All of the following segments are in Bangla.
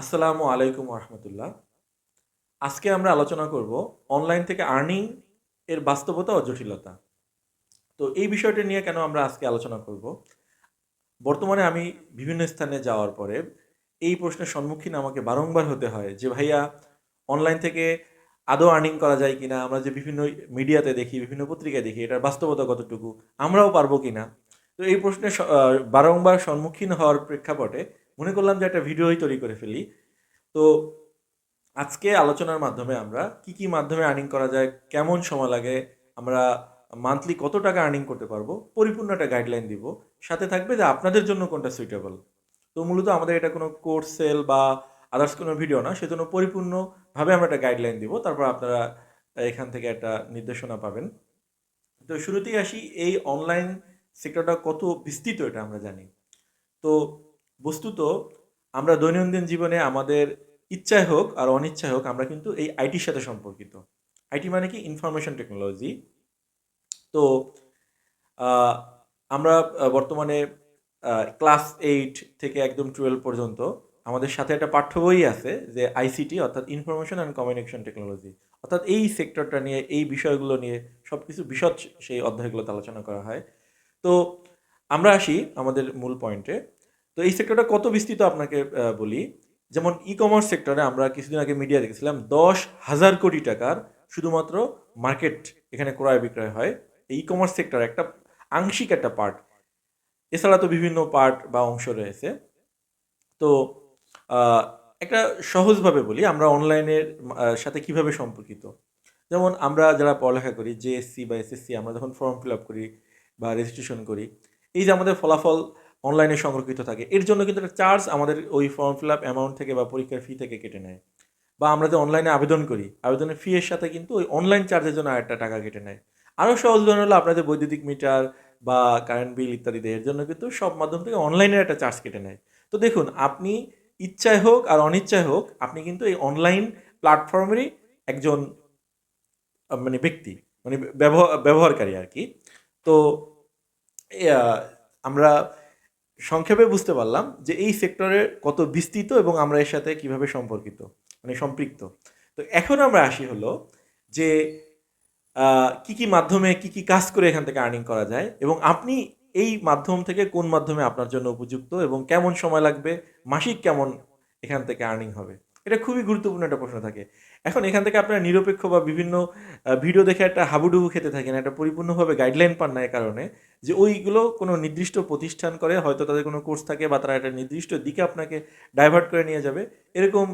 আসসালামু আলাইকুম রহমতুল্লাহ আজকে আমরা আলোচনা করব অনলাইন থেকে আর্নিং এর বাস্তবতা ও জটিলতা। তো এই বিষয়টা নিয়ে কেন আমরা আজকে আলোচনা করব? বর্তমানে আমি বিভিন্ন স্থানে যাওয়ার পরে এই প্রশ্নের সম্মুখীন আমাকে বারংবার হতে হয় যে, ভাইয়া, অনলাইন থেকে আদৌ আর্নিং করা যায় কিনা? আমরা যে বিভিন্ন মিডিয়াতে দেখি, বিভিন্ন পত্রিকায় দেখি, এটার বাস্তবতা কতটুকু? আমরাও পারব কিনা? তো এই প্রশ্নের বারংবার সম্মুখীন হওয়ার প্রেক্ষাপটে মনে করলাম যে একটা ভিডিওই তৈরি করে ফেলি। তো আজকে আলোচনার মাধ্যমে আমরা কি কি মাধ্যমে আর্নিং করা যায়, কেমন সময় লাগে, আমরা মান্থলি কত টাকা আর্নিং করতে পারব, পরিপূর্ণ একটা গাইডলাইন দিব। সাথে থাকবে যে আপনাদের জন্য কোনটা সুইটেবল তো মূলত আমাদের এটা কোনো কোর্স সেল বা আদার্স কোনো ভিডিও না, সেজন্য পরিপূর্ণভাবে আমরা একটা গাইডলাইন দিব। তারপর আপনারা এখান থেকে একটা নির্দেশনা পাবেন। তো শুরুতেই আসি, এই অনলাইন সেক্টরটা কত বিস্তৃত এটা আমরা জানি। তো বস্তুত আমরা দৈনন্দিন জীবনে আমাদের ইচ্ছায় হোক আর অনিচ্ছায় হোক, আমরা কিন্তু এই আইটির সাথে সম্পর্কিত। আইটি মানে কি? ইনফরমেশন টেকনোলজি তো আমরা বর্তমানে ক্লাস এইট থেকে একদম টুয়েলভ পর্যন্ত আমাদের সাথে একটা পাঠ্য বই আছে যে আইসিটি অর্থাৎ ইনফরমেশন অ্যান্ড কমিউনিকেশন টেকনোলজি অর্থাৎ এই সেক্টরটা নিয়ে, এই বিষয়গুলো নিয়ে সব কিছু বিশদ সেই অধ্যায়গুলোতে আলোচনা করা হয়। তো, আমরা আসি আমাদের মূল পয়েন্টে তো এই সেক্টরটা কত বিস্তৃত আপনাকে বলি? যেমন ই কমার্স সেক্টরে আমরা কিছুদিন আগে মিডিয়া দেখেছিলাম, দশ হাজার কোটি টাকার শুধুমাত্র মার্কেট এখানে ক্রয় বিক্রয় হয়। ই কমার্স সেক্টর একটা আংশিক একটা পার্ট এছাড়া তো বিভিন্ন পার্ট বা অংশ রয়েছে। তো একটা সহজভাবে বলি, আমরা অনলাইনের সাথে কীভাবে সম্পর্কিত? যেমন আমরা যারা পড়ালেখা করি জেএসসি বা এসএসসি আমরা যখন ফর্ম ফিল আপ করি বা রেজিস্ট্রেশন করি, এই যে আমাদের ফলাফল অনলাইনে সংরক্ষিত থাকে। এর জন্য কিন্তু একটা চার্জ আমাদের ওই ফর্ম ফিল আপ অ্যামাউন্ট থেকে বা পরীক্ষার ফি থেকে কেটে নেয়। বা আমরা যে অনলাইনে আবেদন করি, আবেদনের ফি এর সাথে কিন্তু ওই অনলাইন চার্জের জন্য আরেকটা টাকা কেটে নেয়। আরও সহজ ধরনের হলো আপনাদের বৈদ্যুতিক মিটার বা কারেন্ট বিল ইত্যাদি এর জন্য কিন্তু সব মাধ্যম থেকে অনলাইনের একটা চার্জ কেটে নেয়। তো দেখুন, আপনি ইচ্ছায় হোক আর অনিচ্ছায় হোক, আপনি কিন্তু এই অনলাইন প্ল্যাটফর্মেরই একজন মানে ব্যক্তি মানে ব্যবহার ব্যবহারকারী আর কি। তো আমরা সংক্ষেপে বুঝতে পারলাম যে এই সেক্টরের কত বিস্তৃত এবং আমরা এর সাথে কীভাবে সম্পর্কিত মানে সম্পৃক্ত। তো এখন আমরা আসি হলো যে কি কি মাধ্যমে, কি কি কাজ করে এখান থেকে আর্নিং করা যায় এবং আপনি এই মাধ্যম থেকে কোন মাধ্যমে আপনার জন্য উপযুক্ত এবং কেমন সময় লাগবে, মাসিক কেমন এখান থেকে আর্নিং হবে? এটা খুবই গুরুত্বপূর্ণ একটা প্রশ্ন থাকে। এখন এখান থেকে আপনারা নিরপেক্ষ বা বিভিন্ন ভিডিও দেখে একটা হাবুডুবু খেতে থাকেন, একটা পরিপূর্ণভাবে গাইডলাইন পান না এ কারণে, যে ওইগুলো কোনো নির্দিষ্ট প্রতিষ্ঠান করে হয়তো তাদের কোনো কোর্স থাকে বা তারা একটা নির্দিষ্ট দিকে আপনাকে ডাইভার্ট করে নিয়ে যাবে। এরকম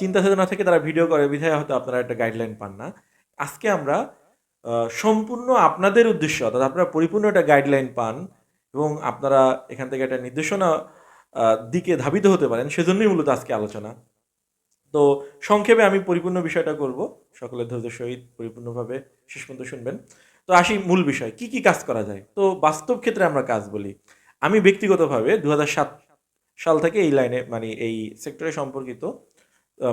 চিন্তা চেতনা থেকে তারা ভিডিও করে, বিধায় হয়তো আপনারা একটা গাইডলাইন পান না। আজকে আমরা সম্পূর্ণ আপনাদের উদ্দেশ্য, অর্থাৎ আপনারা পরিপূর্ণ একটা গাইডলাইন পান এবং আপনারা এখান থেকে একটা নির্দেশনা দিকে ধাবিত হতে পারেন, সেজন্যই মূলত আজকে আলোচনা। তো সংক্ষেপে আমি পরিপূর্ণ বিষয়টা করব। সকলের ধৈর্য সহিত পরিপূর্ণভাবে শেষ পর্যন্ত শুনবেন। তো আসি মূল বিষয়, কি কি কাজ করা যায়? তো বাস্তব ক্ষেত্রে আমরা কাজ বলি। আমি ব্যক্তিগতভাবে দু সাল থেকে এই লাইনে মানে এই সেক্টরে সম্পর্কিত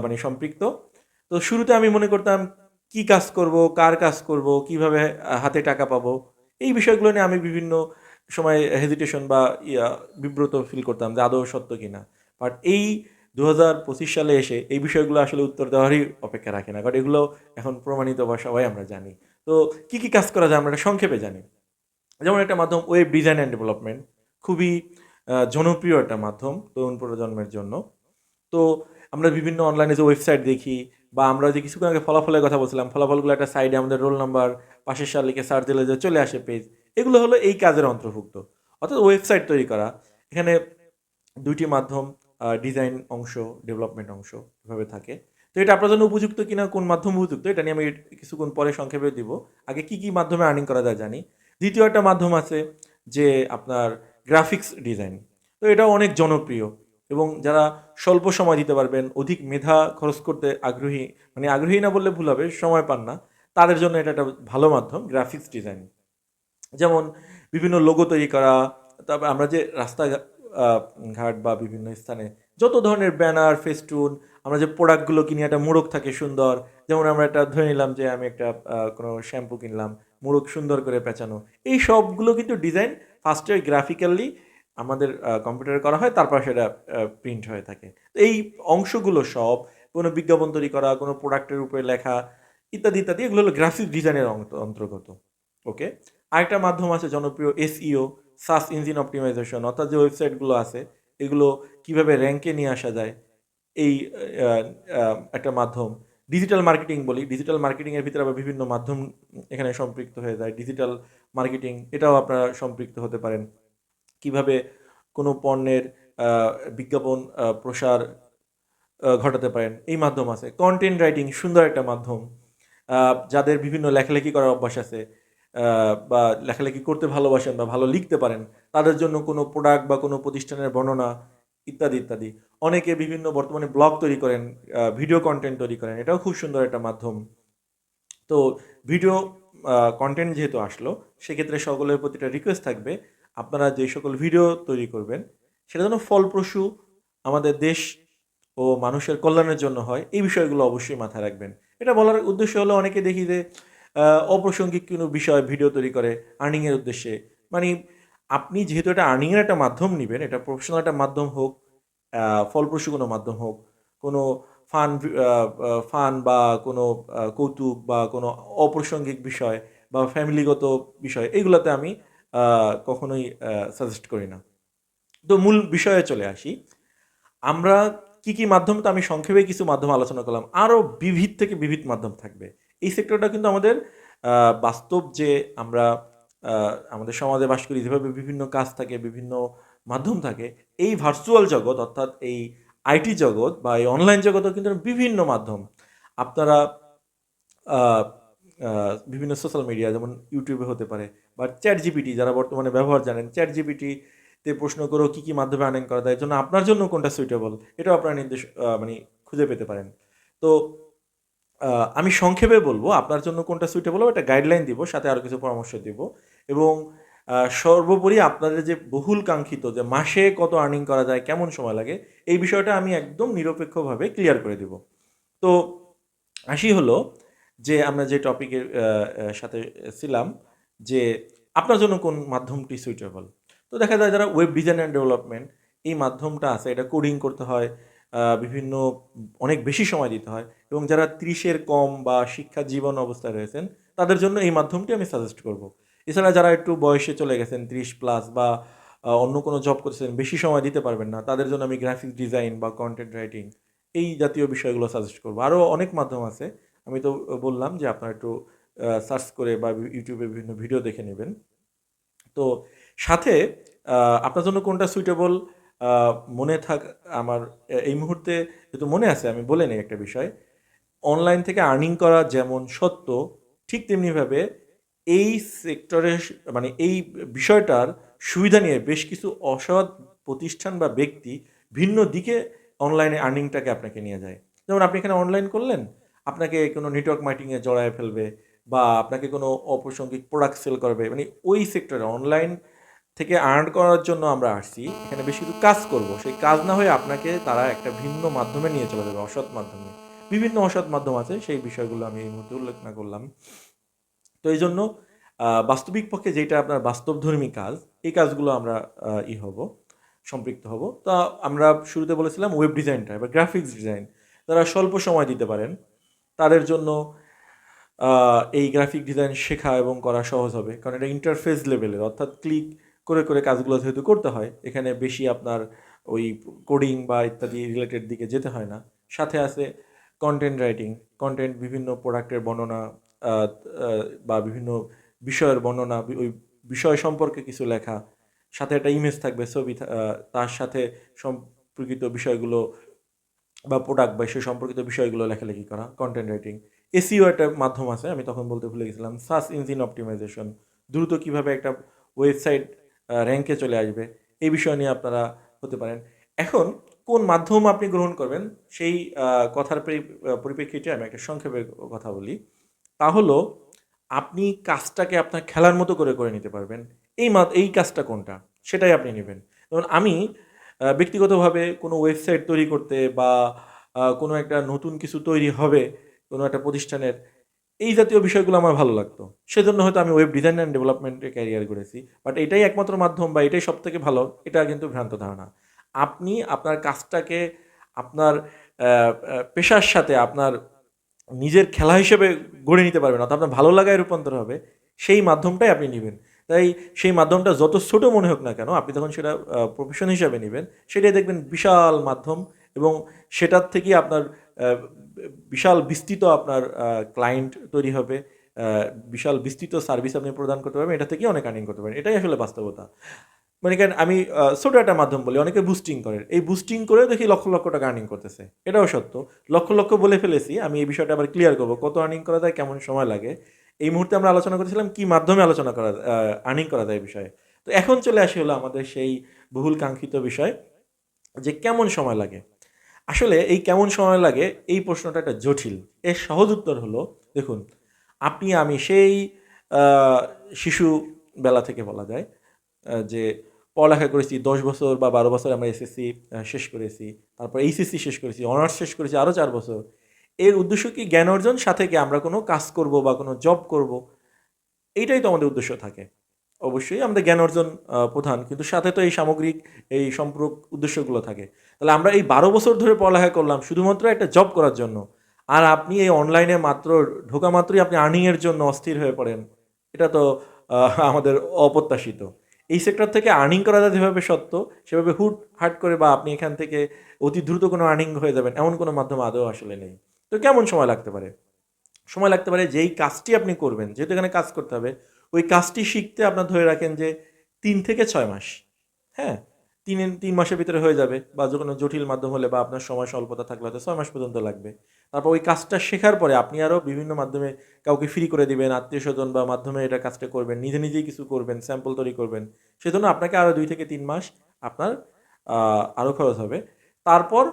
মানে সম্পৃক্ত। তো শুরুতে আমি মনে করতাম, কি কাজ করব, কার কাজ করব, কীভাবে হাতে টাকা পাবো, এই বিষয়গুলো নিয়ে আমি বিভিন্ন সময় হেজিটেশন বা বিব্রত ফিল করতাম যে আদৌ সত্য কিনা। বাট এই দু হাজার পঁচিশ সালে এসে এই বিষয়গুলো আসলে উত্তর দেওয়ারই অপেক্ষা রাখে না, কারণ এগুলো এখন প্রমাণিত বা সবাই আমরা জানি। তো কি কি কাজ করা যায় আমরা এটা সংক্ষেপে জানি। যেমন একটা মাধ্যম ওয়েব ডিজাইন অ্যান্ড ডেভেলপমেন্ট খুবই জনপ্রিয় একটা মাধ্যম তরুণ প্রজন্মের জন্য। তো আমরা বিভিন্ন অনলাইনে যে ওয়েবসাইট দেখি বা আমরা যে কিছুক্ষণ আগে ফলাফলের কথা বলছিলাম, ফলাফলগুলো একটা সাইডে আমাদের রোল নাম্বার পাশের সাল লিখে সার্চ দিলে যে চলে আসে পেজ এগুলো হলো এই কাজের অন্তর্ভুক্ত। অর্থাৎ ওয়েবসাইট তৈরি করা। এখানে দুইটি মাধ্যম ডিজাইন অংশ ডেভেলপমেন্ট অংশ এভাবে থাকে। তো এটা আপনার জন্য উপযুক্ত কিনা, কোন মাধ্যম উপযুক্ত, এটা নিয়ে আমি কিছুক্ষণ পরে সংক্ষেপে দিব। আগে কি কি মাধ্যমে আর্নিং করা যায় জানি। দ্বিতীয় একটা মাধ্যম আছে যে আপনার গ্রাফিক্স ডিজাইন তো এটাও অনেক জনপ্রিয় এবং যারা স্বল্প সময় দিতে পারবেন, অধিক মেধা খরচ করতে আগ্রহী মানে আগ্রহী না বললে ভুল হবে, সময় পান না, তাদের জন্য এটা একটা ভালো মাধ্যম গ্রাফিক্স ডিজাইন যেমন বিভিন্ন লোগো তৈরি করা, তারপর আমরা যে রাস্তা ঘাট বা বিভিন্ন স্থানে যত ধরনের ব্যানার, ফেস্টুন, আমরা যে প্রোডাক্টগুলো কিনি, একটা মোড়ক থাকে সুন্দর। যেমন আমরা একটা ধরে নিলাম যে আমি একটা কোনো শ্যাম্পু কিনলাম, মোড়ক সুন্দর করে পেঁচানো। এই সবগুলো কিন্তু ডিজাইন ফার্স্টে গ্রাফিক্যালি আমাদের কম্পিউটারে করা হয়, তারপর সেটা প্রিন্ট হয়ে থাকে। এই অংশগুলো সব, কোনো বিজ্ঞাপন তৈরি করা, কোনো প্রোডাক্টের উপরে লেখা, ইত্যাদি ইত্যাদি, এগুলো হলো গ্রাফিক ডিজাইনের অন্তর্গত। ওকে আরেকটা মাধ্যম আছে জনপ্রিয় এসইও সার্চ ইঞ্জিন অপটিমাইজেশন, অর্থাৎ যে ওয়েবসাইটগুলো আছে, এগুলো কীভাবে র্যাঙ্কে নিয়ে আসা যায়, এই একটা মাধ্যম। ডিজিটাল মার্কেটিং বলি, ডিজিটাল মার্কেটিংয়ের ভিতরে আবার বিভিন্ন মাধ্যম এখানে সম্পৃক্ত হয়ে যায়। ডিজিটাল মার্কেটিং, এটাও আপনারা সম্পৃক্ত হতে পারেন। কীভাবে কোনো পণ্যের বিজ্ঞাপন প্রসার ঘটাতে পারেন, এই মাধ্যম আছে। কন্টেন্ট রাইটিং সুন্দর একটা মাধ্যম। যাদের বিভিন্ন লেখালেখি করার অভ্যাস আছে বা লেখালেখি করতে ভালোবাসেন বা ভালো লিখতে পারেন, তাদের জন্য কোনো প্রোডাক্ট বা কোনো প্রতিষ্ঠানের বর্ণনা ইত্যাদি ইত্যাদি। অনেকে বিভিন্ন বর্তমানে ব্লগ তৈরি করেন ভিডিও কন্টেন্ট তৈরি করেন, এটাও খুব সুন্দর একটা মাধ্যম। তো ভিডিও কন্টেন্ট যেহেতু আসলো, সেক্ষেত্রে সকলের প্রতি একটা রিকোয়েস্ট থাকবে, আপনারা যে সকল ভিডিও তৈরি করবেন, সেটা যেন ফলপ্রসূ আমাদের দেশ ও মানুষের কল্যাণের জন্য হয়, এই বিষয়গুলো অবশ্যই মাথায় রাখবেন। এটা বলার উদ্দেশ্য হলো, অনেকে দেখি যে অপ্রাসঙ্গিক কোনো বিষয় ভিডিও তৈরি করে আর্নিংয়ের উদ্দেশ্যে। মানে আপনি যেহেতু এটা আর্নিংয়ের একটা মাধ্যম নেবেন, এটা প্রফেশনাল একটা মাধ্যম হোক ফলপ্রসূ কোনো মাধ্যম হোক, কোনো ফান ফান বা কোনো কৌতুক বা কোনো অপ্রাসঙ্গিক বিষয় বা ফ্যামিলিগত বিষয়, এগুলোতে আমি কখনোই সাজেস্ট করি না। তো মূল বিষয়ে চলে আসি। আমরা কি কি মাধ্যম তো আমি সংক্ষেপে কিছু মাধ্যম আলোচনা করলাম আরও বিবিধ থেকে বিবিধ মাধ্যম থাকবে। এই সেক্টরটা কিন্তু আমাদের বাস্তব যে আমরা আমাদের সমাজে বাস করি, যেভাবে বিভিন্ন কাজ থাকে, বিভিন্ন মাধ্যম থাকে, এই ভার্চুয়াল জগৎ অর্থাৎ এই আইটি জগৎ বা এই অনলাইন জগতেও কিন্তু বিভিন্ন মাধ্যম। আপনারা বিভিন্ন সোশ্যাল মিডিয়া যেমন ইউটিউবে হতে পারে বা চ্যাট জিপিটি যারা বর্তমানে ব্যবহার জানেন চ্যাট জিপিটি তে প্রশ্ন করেও কী কী মাধ্যমে আর্নিং করা যায় জন্য আপনার জন্য কোনটা সুইটেবল এটাও আপনারা নির্দেশ মানে খুঁজে পেতে পারেন। তো আমি সংক্ষেপে বলব, আপনার জন্য কোনটা সুইটেবল হবে, একটা গাইডলাইন দিব, সাথে আরও কিছু পরামর্শ দিব। এবং সর্বোপরি আপনাদের যে বহুল কাঙ্ক্ষিত, যে মাসে কত আর্নিং করা যায়, কেমন সময় লাগে, এই বিষয়টা আমি একদম নিরপেক্ষভাবে ক্লিয়ার করে দিব। তো, আসি হলো যে আমরা যে টপিকের সাথে ছিলাম, যে আপনার জন্য কোন মাধ্যমটি সুইটেবল তো দেখা যায় যারা ওয়েব ডিজাইন অ্যান্ড ডেভেলপমেন্ট এই মাধ্যমটা আছে, এটা কোডিং করতে হয় বিভিন্ন, অনেক বেশি সময় দিতে হয়। এবং যারা ত্রিশের কম বা শিক্ষা জীবন অবস্থায় রয়েছেন, তাদের জন্য এই মাধ্যমটি আমি সাজেস্ট করব। এছাড়া যারা একটু বয়সে চলে গেছেন, ত্রিশ প্লাস বা অন্য কোনো জব করতেছেন বেশি সময় দিতে পারবেন না, তাদের জন্য আমি গ্রাফিক ডিজাইন বা কন্টেন্ট রাইটিং এই জাতীয় বিষয়গুলো সাজেস্ট করব। আরও অনেক মাধ্যম আছে, আমি তো বললাম যে আপনারা একটু সার্চ করে বা ইউটিউবে বিভিন্ন ভিডিও দেখে নেবেন। তো সাথে আপনার জন্য কোনটা সুইটেবল মনে থাক, আমার, এই মুহূর্তে যেহেতু মনে আছে, আমি বলে নিই একটা বিষয় অনলাইন থেকে আর্নিং করা যেমন সত্য, ঠিক তেমনিভাবে এই সেক্টরে মানে এই বিষয়টার সুবিধা নিয়ে বেশ কিছু অসৎ প্রতিষ্ঠান বা ব্যক্তি ভিন্ন দিকে অনলাইনে আর্নিংটাকে আপনাকে নিয়ে যায়। যেমন আপনি এখানে অনলাইন করলেন, আপনাকে কোনো নেটওয়ার্ক মার্কেটিংয়ে জড়ায় ফেলবে বা আপনাকে কোনো অপ্রাসঙ্গিক প্রোডাক্ট সেল করবে মানে ওই সেক্টরে অনলাইন থেকে আর্ন করার জন্য আমরা আসছি। এখানে বেশি কিছু কাজ করব। সেই কাজ না হয়ে আপনাকে তারা একটা ভিন্ন মাধ্যমে নিয়ে চলে যাবে, অসৎ মাধ্যমে। বিভিন্ন অসৎ মাধ্যম আছে, সেই বিষয়গুলো আমি এই মুহূর্তে উল্লেখ না করলাম। তো এই জন্য বাস্তবিক পক্ষে যেটা আপনার বাস্তবধর্মী কাজ, এই কাজগুলো আমরা ই হব, সম্পৃক্ত হব। তা আমরা শুরুতে বলেছিলাম ওয়েব ডিজাইনটা এবার গ্রাফিক্স ডিজাইন যারা স্বল্প সময় দিতে পারেন। তাদের জন্য এই গ্রাফিক ডিজাইন শেখা এবং করা সহজ হবে। কারণ এটা ইন্টারফেস লেভেলের অর্থাৎ ক্লিক করে করে কাজগুলো যেহেতু করতে হয়, এখানে বেশি আপনার ওই কোডিং বা ইত্যাদি রিলেটেড দিকে যেতে হয় না। সাথে আছে কন্টেন্ট রাইটিং কন্টেন্ট বিভিন্ন প্রোডাক্টের বর্ণনা বা বিভিন্ন বিষয়ের বর্ণনা, ওই বিষয় সম্পর্কে কিছু লেখা, সাথে একটা ইমেজ থাকবে, ছবি তার সাথে সম্পর্কিত বিষয়গুলো বা প্রোডাক্ট বা সে সম্পর্কিত বিষয়গুলো লেখালেখি করা কন্টেন্ট রাইটিং এসিও একটা মাধ্যম আছে, আমি তখন বলতে ভুলে গেছিলাম সার্চ ইঞ্জিন অপটিমাইজেশন দ্রুত কীভাবে একটা ওয়েবসাইট র্যাঙ্কে চলে আসবে। এই বিষয় নিয়ে আপনারা হতে পারেন। এখন কোন মাধ্যম আপনি গ্রহণ করবেন, সেই কথার পরিপ্রেক্ষিতে আমি একটা সংক্ষেপে কথা বলি। তা হলো, আপনি কাজটাকে আপনার খেলার মতো করে করে নিতে পারবেন। এই এই কাজটা কোনটা? সেটাই আপনি নেবেন। যেমন আমি ব্যক্তিগতভাবে কোনো ওয়েবসাইট তৈরি করতে বা কোনো একটা নতুন কিছু তৈরি হবে, কোনো একটা প্রতিষ্ঠানের এই জাতীয় বিষয়গুলো আমার ভালো লাগতো। সেজন্য হয়তো আমি ওয়েব ডিজাইন অ্যান্ড ডেভেলপমেন্টে ক্যারিয়ার করেছি বাট এটাই একমাত্র মাধ্যম বা এটাই সব থেকে ভালো, এটা কিন্তু ভ্রান্ত ধারণা। আপনি আপনার কাজটাকে আপনার পেশার সাথে আপনার নিজের খেলা হিসেবে গড়ে নিতে পারবেন, অর্থাৎ আপনার ভালো লাগায় রূপান্তর হবে, সেই মাধ্যমটাই আপনি নেবেন। তাই সেই মাধ্যমটা যত ছোট মনে হোক না কেন, আপনি তখন সেটা প্রফেশন হিসাবে নেবেন। সেটাই দেখবেন বিশাল মাধ্যম এবং সেটার থেকেই আপনার বিশাল বিস্তৃত আপনার ক্লায়েন্ট তৈরি হবে বিশাল বিস্তৃত সার্ভিস আপনি প্রদান করতে পারবেন, এটা থেকেই অনেক আর্নিং করতে পারেন। এটাই আসলে বাস্তবতা। মানে কেন, আমি ছোট একটা মাধ্যম বলি, অনেকে বুস্টিং করে। এই বুস্টিং করে দেখি লক্ষ লক্ষ টাকা আর্নিং করতেছে। এটাও সত্য। লক্ষ লক্ষ বলে ফেলেছি, আমি এই বিষয়টা আবার ক্লিয়ার করব, কত আর্নিং করা যায়, কেমন সময় লাগে। এই মুহূর্তে আমরা আলোচনা করেছিলাম কি মাধ্যমে আলোচনা করা আর্নিং করা যায় এই বিষয়ে। তো এখন চলে আসে হলো আমাদের সেই বহুল কাঙ্ক্ষিত বিষয়, যে কেমন সময় লাগে। আসলে এই কেমন সময় লাগে? এই প্রশ্নটা একটা জটিল। এর সহজ উত্তর হলো, দেখুন, আপনি, আমি সেই শিশু বেলা থেকে বলা যায় যে পড়ালেখা করেছি, দশ বছর বা বারো বছর আমরা এসএসসি শেষ করেছি, তারপর এইচএসসি শেষ করেছি, অনার্স শেষ করেছি আরও চার বছর। এর উদ্দেশ্য কি জ্ঞান অর্জন? সাথে কি আমরা কোনো কাজ করব বা কোনো জব করব? এইটাই তো আমাদের উদ্দেশ্য থাকে। অবশ্যই আমাদের জ্ঞান অর্জন প্রধান। কিন্তু সাথে তো এই সামগ্রিক, এই সম্পূরক উদ্দেশ্যগুলো থাকে। তাহলে আমরা এই বারো বছর ধরে পড়ালেখা করলাম, শুধুমাত্র একটা জব করার জন্য। আর আপনি এই অনলাইনে মাত্র, ঢোকা মাত্রই আপনি আর্নিংয়ের জন্য অস্থির হয়ে পড়েন। এটা তো আমাদের অপ্রত্যাশিত। এই সেক্টর থেকে আর্নিং করা যায় যেভাবে সত্য, সেভাবে হুট হাট করে বা আপনি এখান থেকে অতি দ্রুত কোনো আর্নিং হয়ে যাবেন, এমন কোনো মাধ্যম আদৌ আসলে নেই। তো কেমন সময় লাগতে পারে? সময় লাগতে পারে যেই কাজটি আপনি করবেন, যেহেতু এখানে কাজ করতে হবে ওই কাজটি শিখতে আপনার ধরে রাখেন যে তিন থেকে ছয় মাস। হ্যাঁ? তিন তিন মাসের ভিতরে হয়ে যাবে বা কোনো জটিল মাধ্যম হলে বা আপনার সময় স্বল্পতা থাকলে হয়তো ছয় মাস পর্যন্ত লাগবে। তারপর ওই কাজটা শেখার পরে আপনি আরও বিভিন্ন মাধ্যমে কাউকে ফ্রি করে দিবেন, আত্মীয় স্বজন বা মাধ্যমে এটা কাজটা করবেন, নিজে নিজেই কিছু করবেন স্যাম্পল তৈরি করবেন। সেজন্য আপনাকে আরও দুই থেকে তিন মাস আপনার আরও খরচ হবে। তারপর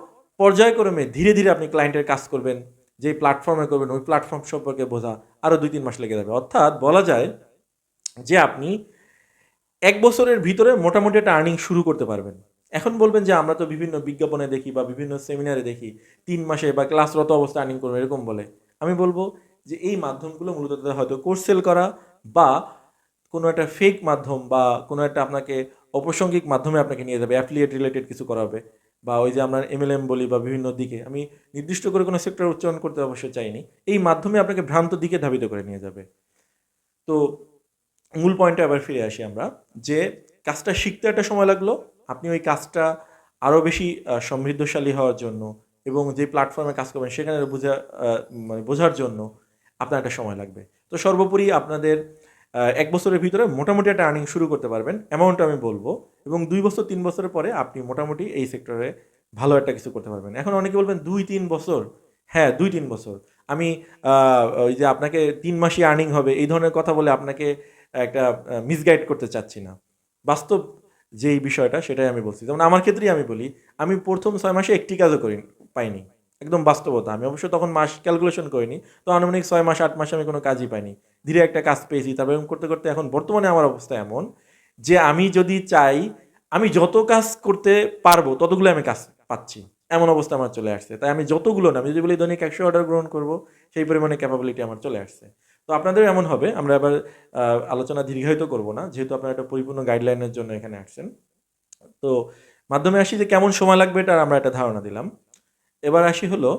পর্যায়ক্রমে ধীরে ধীরে আপনি ক্লায়েন্টের কাজ করবেন যে প্ল্যাটফর্মে করবেন, ওই প্ল্যাটফর্ম সম্পর্কে বোঝা আরও দুই, তিন মাস লেগে যাবে। অর্থাৎ বলা যায় যে আপনি এক বছরের ভিতরে মোটামুটি একটা আর্নিং শুরু করতে পারবেন। এখন বলবেন যে আমরা তো বিভিন্ন বিজ্ঞাপনে দেখি বা বিভিন্ন সেমিনারে দেখি, তিন মাসে বা ক্লাসরত অবস্থায় আর্নিং করবেন এরকম বলে। আমি বলব যে এই মাধ্যমগুলো মূলত তাদের হয়তো কোর্স সেল করা বা কোনো একটা ফেক মাধ্যম বা কোনো একটা আপনাকে অপ্রাসঙ্গিক মাধ্যমে আপনাকে নিয়ে যাবে অ্যাফিলিয়েট রিলেটেড কিছু করাবে বা ওই যে আমরা এমএলএম বলি বা বিভিন্ন দিকে। আমি নির্দিষ্ট করে কোনো সেক্টর উচ্চারণ করতে অবশ্যই চাইনি। এই মাধ্যমে আপনাকে ভ্রান্ত দিকে ধাবিত করে নিয়ে যাবে। তো মূল পয়েন্টে আবার ফিরে আসি আমরা, যে কাজটা শিখতে একটা সময় লাগল, আপনি ওই কাজটা আরও বেশি সমৃদ্ধশালী হওয়ার জন্য এবং যে প্ল্যাটফর্মে কাজ করবেন সেখানে বোঝা মানে বোঝার জন্য আপনার একটা সময় লাগবে। তো সর্বোপরি আপনাদের এক বছরের ভিতরে মোটামুটি একটা আর্নিং শুরু করতে পারবেন অ্যামাউন্ট আমি বলব, এবং দুই বছর, তিন বছরের পরে আপনি মোটামুটি এই সেক্টরে ভালো একটা কিছু করতে পারবেন। এখন অনেকে বলবেন, দুই, তিন বছর? হ্যাঁ দুই, তিন বছর। আমি ওই যে আপনাকে তিন মাসই আর্নিং হবে, এই ধরনের কথা বলে আপনাকে একটা মিসগাইড করতে চাচ্ছি না। বাস্তব যেই বিষয়টা, সেটাই আমি বলছি। যেমন আমার ক্ষেত্রেই আমি বলি, আমি প্রথম ছয় মাসে একটি কাজও করি, পাইনি। একদম বাস্তবতা। আমি অবশ্য তখন মাস ক্যালকুলেশন করিনি, তো আনুমানিক ছয় মাস, আট মাসে আমি কোনো কাজই পাইনি। ধীরে একটা কাজ পেয়েছি, তারপরে করতে করতে এখন বর্তমানে আমার অবস্থা এমন যে আমি যদি চাই, আমি যত কাজ করতে পারব, ততগুলো আমি কাজ পাচ্ছি। এমন অবস্থা আমার চলে আসছে। তাই আমি যতগুলো না, আমি যদি বলি দৈনিক একশো অর্ডার গ্রহণ করব, সেই পরিমাণে ক্যাপাবিলিটি আমার চলে আসছে। তো আপনাদের এমন হবে, আমরা এবার আলোচনা দীর্ঘায়িত করব না, যেহেতু আপনারা একটা পরিপূর্ণ গাইডলাইনের জন্য এখানে আসছেন। তো মাধ্যমে আসি যে কেমন সময় লাগবে এটার আমরা একটা ধারণা দিলাম। এবার আসি হলো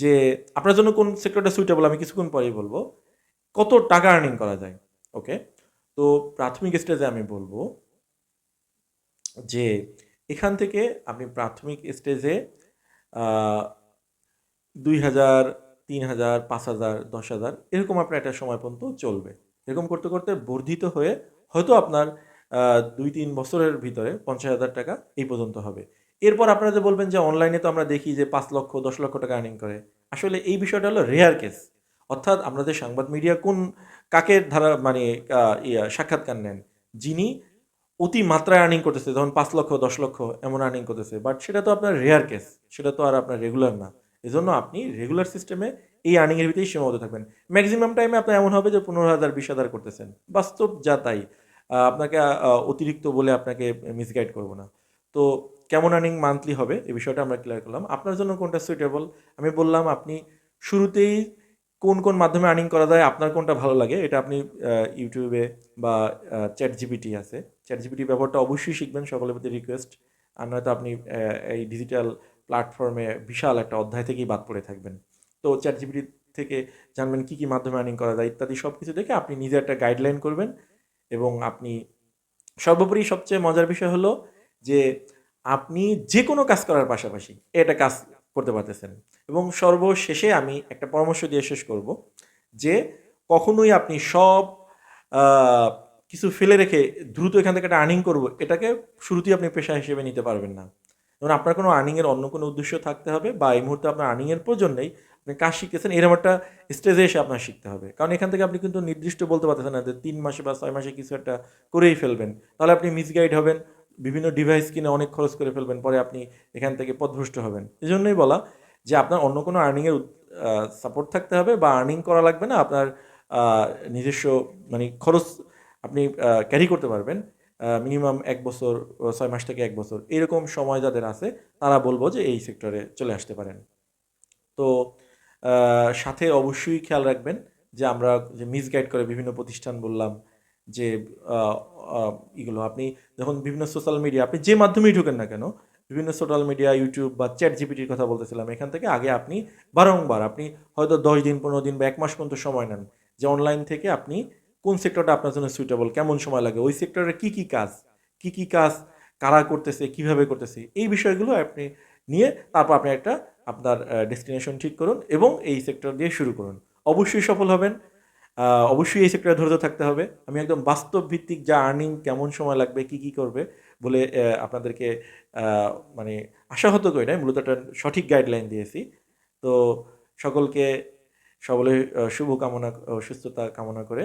যে আপনার জন্য কোন সেক্টরটা সুইটেবল আমি কিছুক্ষণ পরেই বলব, কত টাকা আর্নিং করা যায় ওকে তো প্রাথমিক স্টেজে আমি বলব যে এখান থেকে আপনি প্রাথমিক স্টেজে দুই হাজার তিন হাজার পাঁচ হাজার দশ হাজার এরকম আপনার একটা সময় পর্যন্ত চলবে। এরকম করতে করতে বর্ধিত হয়ে হয়তো আপনার দুই তিন বছরের ভিতরে পঞ্চাশ হাজার টাকা এই পর্যন্ত হবে। এরপর আপনারা যে বলবেন যে অনলাইনে তো আমরা দেখি যে পাঁচ লক্ষ, দশ লক্ষ টাকা আর্নিং করে। আসলে এই বিষয়টা হলো রেয়ার কেস অর্থাৎ আপনাদের সংবাদ মিডিয়া কোন কাকের ধারা মানে সাক্ষাৎকার নেন, যিনি অতি মাত্রায় আর্নিং করতেছে, ধরুন পাঁচ লক্ষ, দশ লক্ষ এমন আর্নিং করতেছে বাট সেটা তো আপনার রেয়ার কেস সেটা তো আর আপনার রেগুলার না। এজন্য আপনি রেগুলার সিস্টেমে এই আর্নিংয়ের ভিতরেই সীমাবদ্ধ থাকবেন। ম্যাক্সিমাম টাইমে আপনার এমন হবে যে পনেরো হাজার, বিশ হাজার করতেছেন। বাস্তব যা তাই। আপনাকে অতিরিক্ত বলে আপনাকে মিসগাইড করব না। তো কেমন আর্নিং মান্থলি হবে এই বিষয়টা আমরা ক্লিয়ার করলাম। আপনার জন্য কোনটা সুইটেবল আমি বললাম, আপনি শুরুতেই কোন কোন মাধ্যমে আর্নিং করা যায়, আপনার কোনটা ভালো লাগে, এটা আপনি ইউটিউবে বা চ্যাট জিপিটি আছে। চ্যাট জিপিটি ব্যবহারটা অবশ্যই শিখবেন, সকলের প্রতি রিকোয়েস্ট আর নয়তো আপনি এই ডিজিটাল প্ল্যাটফর্মে বিশাল একটা অধ্যায় থেকেই বাদ পড়ে থাকবেন। তো চ্যাট জিপিটি থেকে জানবেন কী কী মাধ্যমে আর্নিং করা যায় ইত্যাদি সব কিছু দেখে আপনি নিজে একটা গাইডলাইন করবেন এবং আপনি সর্বোপরি সবচেয়ে মজার বিষয় হলো যে আপনি যে কোনো কাজ করার পাশাপাশি এটা কাজ করতে পারতেছেন। এবং সর্বশেষে আমি একটা পরামর্শ দিয়ে শেষ করব যে কখনোই আপনি সব কিছু ফেলে রেখে দ্রুত এখান থেকে একটা আর্নিং করব, এটাকে শুরুতেই আপনি পেশা হিসেবে নিতে পারবেন না। যেমন আপনার কোনো আর্নিংয়ের অন্য কোনো উদ্দেশ্য থাকতে হবে বা এই মুহূর্তে আপনার আর্নিংয়ের প্রয়োজন নেই, আপনি কাজ শিখতেছেন এরকম একটা স্টেজে এসে আপনার শিখতে হবে। কারণ এখান থেকে আপনি কিন্তু নির্দিষ্ট বলতে পারতেছেন না যে তিন মাসে বা ছয় মাসে কিছু একটা করেই ফেলবেন। তাহলে আপনি মিসগাইড হবেন, বিভিন্ন ডিভাইস কিনে অনেক খরচ করে ফেলবেন, পরে আপনি এখান থেকে পথভ্রষ্ট হবেন। এই জন্যই বলা যে আপনার অন্য কোনো আর্নিংয়ের সাপোর্ট থাকতে হবে বা আর্নিং করা লাগবে না, আপনার নিজস্ব মানে খরচ আপনি ক্যারি করতে পারবেন। মিনিমাম এক বছর ছয় মাস থেকে এক বছর, এরকম সময় যাদের আছে, তারা বলব যে এই সেক্টরে চলে আসতে পারেন। তো সাথে অবশ্যই খেয়াল রাখবেন যে আমরা যে মিসগাইড করে বিভিন্ন প্রতিষ্ঠান বললাম, যে এগুলো আপনি যখন বিভিন্ন সোশ্যাল মিডিয়া আপনি যে মাধ্যমেই ঢোকেন না কেন, বিভিন্ন সোশ্যাল মিডিয়া ইউটিউব বা চ্যাট জিপিটির কথা বলতেছিলাম, এখান থেকে আগে আপনি বারংবার, আপনি হয়তো দশ দিন, পনেরো দিন বা এক মাস পর্যন্ত সময় নেন, যে অনলাইন থেকে আপনি কোন সেক্টরটা আপনার জন্য সুইটেবল কেমন সময় লাগে, ওই সেক্টরে কি কি কাজ, কি কি কাজ, কারা করতেছে, কীভাবে করতেছে, এই বিষয়গুলো আপনি নিয়ে তারপর আপনি একটা আপনার ডেস্টিনেশন ঠিক করুন এবং এই সেক্টর দিয়ে শুরু করুন। অবশ্যই সফল হবেন। অবশ্যই এই সেক্টরে ধৈর্য থাকতে হবে। আমি একদম বাস্তব ভিত্তিক যা আর্নিং কেমন সময় লাগবে, কি কি করবে বলে আপনাদেরকে মানে আশাহত করি নাই, মূলত একটা সঠিক গাইডলাইন দিয়েছি। তো সকলকে সকলে শুভকামনা সুস্থতা কামনা করে